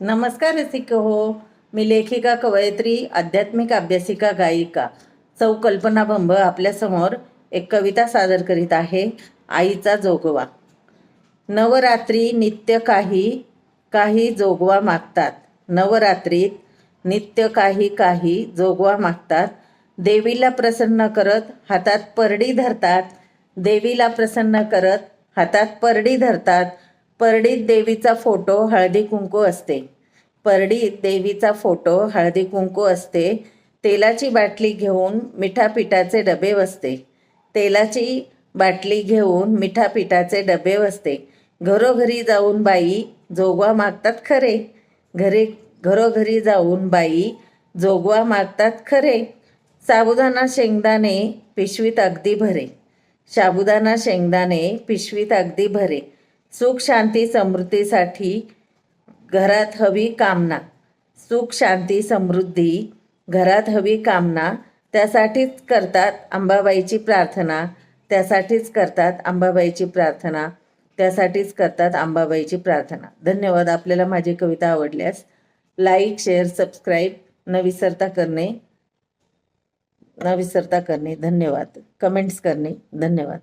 नमस्कार रसिक हो. मी लेखिका कवयित्री आध्यात्मिक अभ्यासिका गायिका. चौ कल्पना बंब आपल्यासमोर एक कविता सादर करीत आहे. आईचा जोगवा. नवरात्री नित्य काही काही जोगवा मागतात. नवरात्रीत नित्य काही काही जोगवा मागतात. देवीला प्रसन्न करत हातात परडी धरतात. देवीला प्रसन्न करत हातात परडी धरतात. परडीत देवीचा फोटो हळदी कुंकू असते. परडीत देवीचा फोटो हळदी कुंकू असते. तेलाची बाटली घेऊन मिठा पिठाचे डबे बसते. तेलाची बाटली घेऊन मिठा पिठाचे डबे बसते. घरोघरी जाऊन बाई जोगवा मागतात खरे. घरी घरोघरी जाऊन बाई जोगवा मागतात खरे. साबुदाणा शेंगदाणे पिशवीत अगदी भरे. साबुदाणा शेंगदाणे पिशवीत अगदी भरे. सुख शांती समृद्धीसाठी घरात हवी कामना. सुख शांती समृद्धी घरात हवी कामना. त्यासाठीच करतात अंबाबाईची प्रार्थना. त्यासाठीच करतात अंबाबाईची प्रार्थना. त्यासाठीच करतात अंबाबाईची प्रार्थना. धन्यवाद. आपल्याला माझी कविता आवडल्यास लाईक शेअर सबस्क्राईब न विसरता करणे. न विसरता करणे. धन्यवाद. कमेंट्स करणे. धन्यवाद.